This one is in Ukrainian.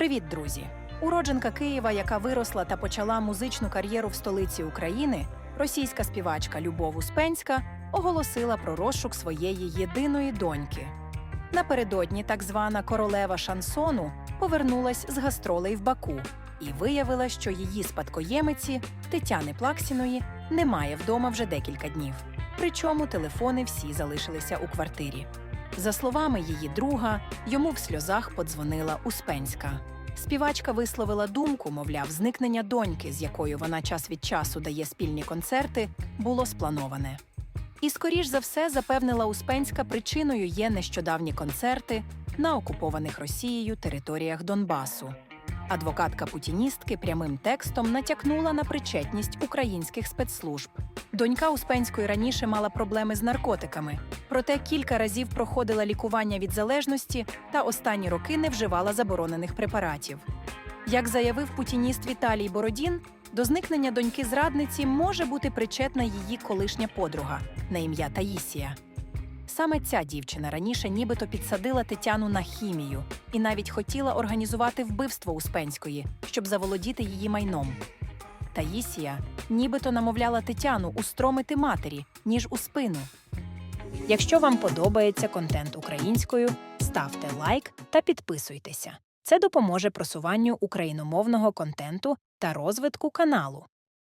Привіт, друзі! Уродженка Києва, яка виросла та почала музичну кар'єру в столиці України, російська співачка Любов Успенська оголосила про розшук своєї єдиної доньки. Напередодні так звана королева шансону повернулась з гастролей в Баку і виявила, що її спадкоємиці Тетяни Плаксіної немає вдома вже декілька днів. Причому телефони всі залишилися у квартирі. За словами її друга, йому в сльозах подзвонила Успенська. Співачка висловила думку, мовляв, зникнення доньки, з якою вона час від часу дає спільні концерти, було сплановане. І, скоріш за все, запевнила Успенська, причиною є нещодавні концерти на окупованих Росією територіях Донбасу. Адвокатка путіністки прямим текстом натякнула на причетність українських спецслужб. Донька Успенської раніше мала проблеми з наркотиками, проте кілька разів проходила лікування від залежності та останні роки не вживала заборонених препаратів. Як заявив путініст Віталій Бородін, до зникнення доньки зрадниці може бути причетна її колишня подруга на ім'я Таїсія. Саме ця дівчина раніше нібито підсадила Тетяну на хімію і навіть хотіла організувати вбивство Успенської, щоб заволодіти її майном. Таїсія нібито намовляла Тетяну устромити матері, ніж у спину. Якщо вам подобається контент українською, ставте лайк та підписуйтеся. Це допоможе просуванню україномовного контенту та розвитку каналу.